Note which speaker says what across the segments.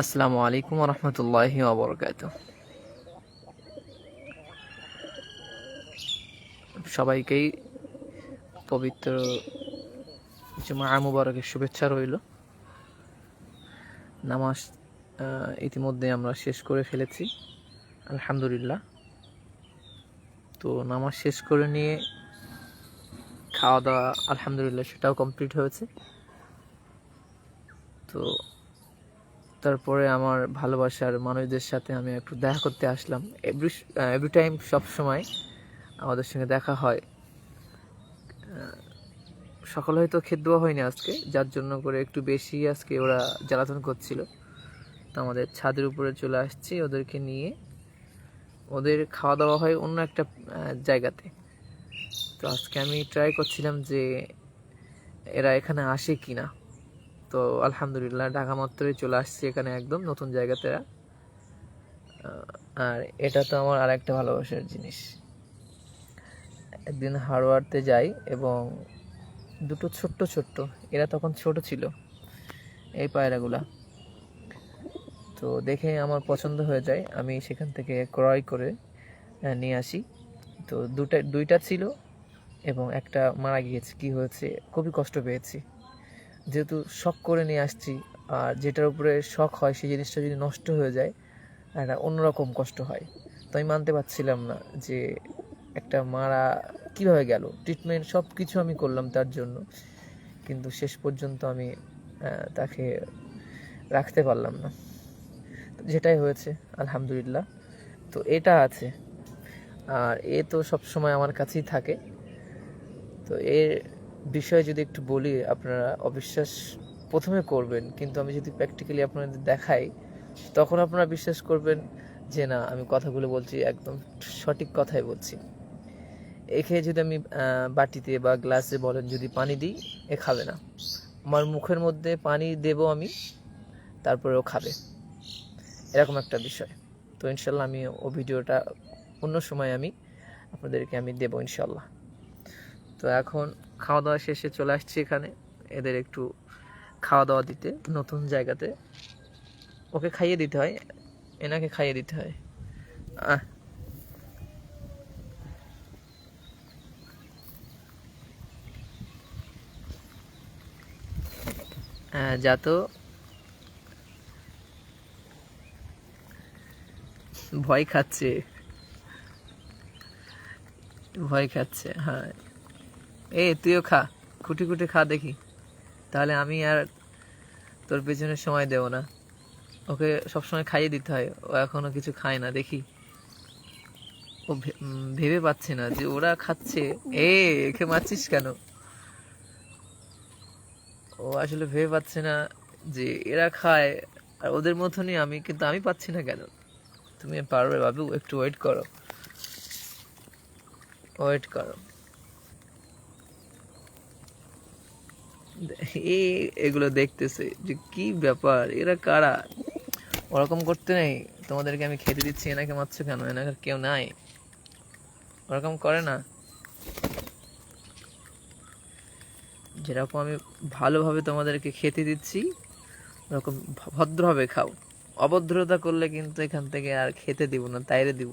Speaker 1: আসসালামু আলাইকুম রহমতুল্লাহি ওবরকাত সবাইকেই পবিত্র জুমা মুবারকের শুভেচ্ছা রইল। নামাজ ইতিমধ্যে আমরা শেষ করে ফেলেছি, আলহামদুলিল্লাহ। তো নামাজ শেষ করে নিয়ে খাওয়া দাওয়া আলহামদুলিল্লাহ, সেটাও কমপ্লিট হয়েছে। তো তারপরে আমার ভালোবাসার মানুষদের সাথে আমি একটু দেখা করতে আসলাম। এভরি এভরি টাইম সব সময় আমাদের সঙ্গে দেখা হয়। সকালে হয়তো খেত দেওয়া হয়নি আজকে, যার জন্য করে একটু বেশি আজকে ওরা জ্বালাতন করছিল। তো আমাদের ছাদের উপরে চলে আসছি ওদেরকে নিয়ে। ওদের খাওয়া দাওয়া হয় অন্য একটা জায়গাতে। তো আজকে আমি ট্রাই করছিলাম যে এরা এখানে আসে কি না তো আলহামদুলিল্লাহ, ঢাকা মাত্রই চলে আসছি এখানে একদম নতুন জায়গাতে। আর এটা তো আমার আর একটা ভালোবাসার জিনিস। একদিন হারওয়ার্ডতে যাই এবং দুটো ছোট্ট ছোট্ট, এরা তখন ছোট ছিল, এই পায়রাগুলা। তো দেখে আমার পছন্দ হয়ে যায়, আমি সেখান থেকে ক্রয় করে নিয়ে আসি। তো দুটা দুইটা ছিল এবং একটা মারা গিয়েছে, কি হয়েছে, খুবই কষ্ট পেয়েছি। যেহেতু শখ করে নিয়ে আসছি, আর যেটার উপরে শখ হয়, সেই জিনিসটা যদি নষ্ট হয়ে যায়, একটা অন্যরকম কষ্ট হয়। তো আমি মানতে পারছিলাম না যে একটা মারা কীভাবে গেল। ট্রিটমেন্ট সব কিছু আমি করলাম তার জন্য। কিন্তু শেষ পর্যন্ত আমি তাকে রাখতে পারলাম না। যেটাই হয়েছে, আলহামদুলিল্লাহ। তো এটা আছে। আর এ তো সব সময় আমার কাছেই থাকে। তো এর বিষয়ে যদি একটু বলি, আপনারা অবিশ্বাস প্রথমে করবেন, কিন্তু আমি যদি প্র্যাকটিক্যালি আপনাদের দেখাই, তখন আপনারা বিশ্বাস করবেন যে না, আমি কথাগুলো বলছি, একদম সঠিক কথাই বলছি। এখে যদি আমি বাটিতে বা গ্লাসে বলেন, যদি পানি দিই, এ খাবে না। আমার মুখের মধ্যে পানি দেব আমি তারপরেও খাবে। এরকম একটা বিষয়। তো ইনশাল্লাহ আমি ও ভিডিওটা অন্য সময় আমি আপনাদেরকে আমি দেবো ইনশাল্লাহ। তো এখন খাওয়া দাওয়া শেষে চলে আসছি এখানে। এদের একটু খাওয়া দাওয়া দিতে নতুন জায়গাতে। ওকে খাইয়ে দিতে হয়। এনাকে খাইয়ে দিতে হয়। আহ। হ্যাঁ, যা তো। ভয় খাচ্ছে। ভয় খাচ্ছে হ্যাঁ। এ তুইও খা। খুঁটি খুঁটি খা দেখি। তাহলে আমি আর তোর পেছনে সময় দেব না। ওকে সবসময় খাইয়ে দিতে হয়। ও এখনও কিছু খায় না, দেখি। ও ভেবে পাচ্ছে না যে ওরা খাচ্ছে। এ, একে মারছিস কেন? ও আসলে ভেবে পাচ্ছে না যে এরা খায়। আর ওদের মতনই আমি, কিন্তু আমি পাচ্ছি না কেন? তুমি পারবে বাবু, একটু ওয়েট করো। ওয়েট করো। এই এগুলো দেখতেছে যে কি ব্যাপার? এরা কারা? ওরকম করতে নেই। তোমাদেরকে আমি খেতে দিচ্ছি, এনাকে মারছো কেন? এনাকে কেউ নাই। ওরকম করে না। যেরকম আমি ভালোভাবে তোমাদেরকে খেতে দিচ্ছি, ওরকম ভদ্রভাবে খাও। অভদ্রতা করলে কিন্তু এখান থেকে আর খেতে দিব না, তাইরে দিব।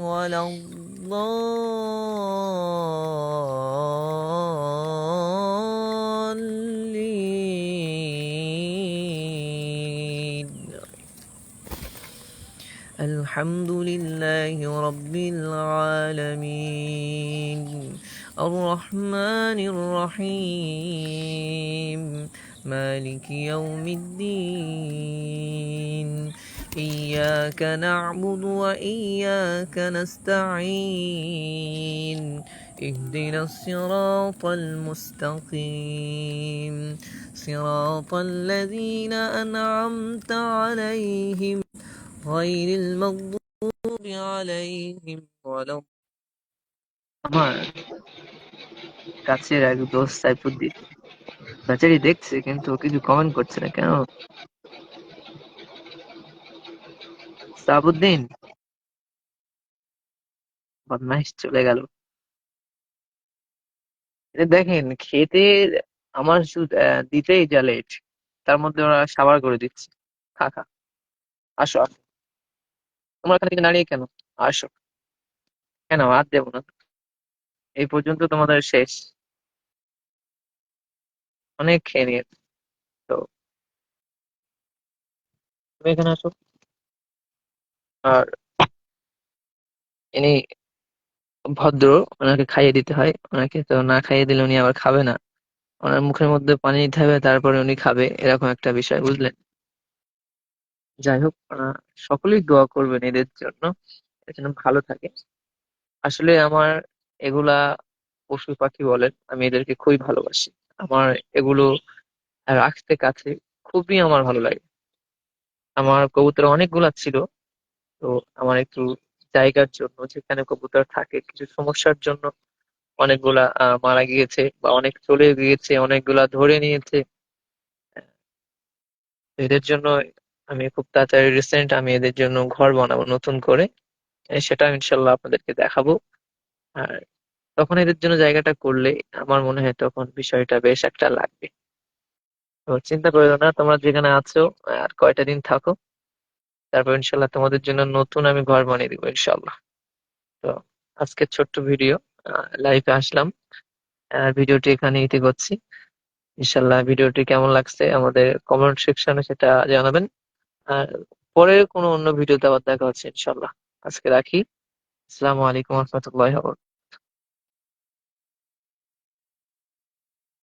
Speaker 1: ولا الضالين. الحمد لله رب العالمين. الرحمن الرحيم. مالك يوم الدين. إياك نعبد وإياك نستعين اهدنا الصراط المستقيم صراط الذين أنعمت عليهم غير المغضوب عليهم ولا আমার কাছের এক দোস্ত সাইফুদ্দিন বেচারি দেখছে কিন্তু ও কিছু কমেন্ট করছে না কেন সাবুদ্দিন বদমাইশ চলে গেল। দেখেন, খেতে আমার দিতেই যা লেট তার মধ্যে ওরা সাবার করে দিচ্ছে। খা খা। আসো আসো। তোমার এখানে থেকে দাঁড়িয়ে কেন? আসো। কেন? আর দেবো না। এই পর্যন্ত তোমাদের শেষ। অনেক খেয়ে নিয়েছে। তো, তুমি এখানে আসো। আর ইনি ভদ্র, ওনাকে খাইয়ে দিতে হয়। ওনাকে তো না খাইয়ে দিলে উনি আবার খাবে না। ওনার মুখের মধ্যে পানি নিতে হবে, তারপরে উনি খাবে। এরকম একটা বিষয়, বুঝলেন? যাই হোক সকলেই দোয়া করবেন এদের জন্য। এর ভালো থাকে। আসলে আমার এগুলা পশু পাখি বলেন, আমি এদেরকে খুবই ভালোবাসি। আমার এগুলো রাখতে কাছে খুবই আমার ভালো লাগে। আমার কবুতর অনেকগুলা ছিল। তো আমার একটু জায়গার জন্য, যেখানে কবুতর থাকে, কিছু সমস্যার জন্য অনেকগুলা মারা গিয়েছে বা অনেক চলে গিয়েছে, অনেকগুলা ধরে নিয়েছে। এদের জন্য আমি খুব তাড়াতাড়ি রিসেন্ট আমি এদের জন্য ঘর বানাবো নতুন করে। সেটা ইনশাল্লাহ আপনাদেরকে দেখাবো। আর তখন এদের জন্য জায়গাটা করলে আমার মনে হয় তখন বিষয়টা বেশ একটা লাগবে। তো চিন্তা করো না, তোমরা যেখানে আছো, আর কয়টা দিন থাকো। তারপর ইনশাল্লাহ তোমাদের জন্য নতুন আমি ঘর বানিয়ে দিব, ইনশাল্লাহ। তো আজকের ছোট্ট ভিডিও লাইভে আসলাম। ভিডিওটি এখানে ইতি করছি ইনশাল্লাহ ভিডিওটি কেমন লাগছে আমাদের কমেন্ট সেকশনে সেটা জানাবেন। আর পরে কোনো অন্য ভিডিওতে আবার দেখা হচ্ছে, ইনশাল্লাহ। আজকে রাখি। আসসালামু আলাইকুম রহমতুল্লাহ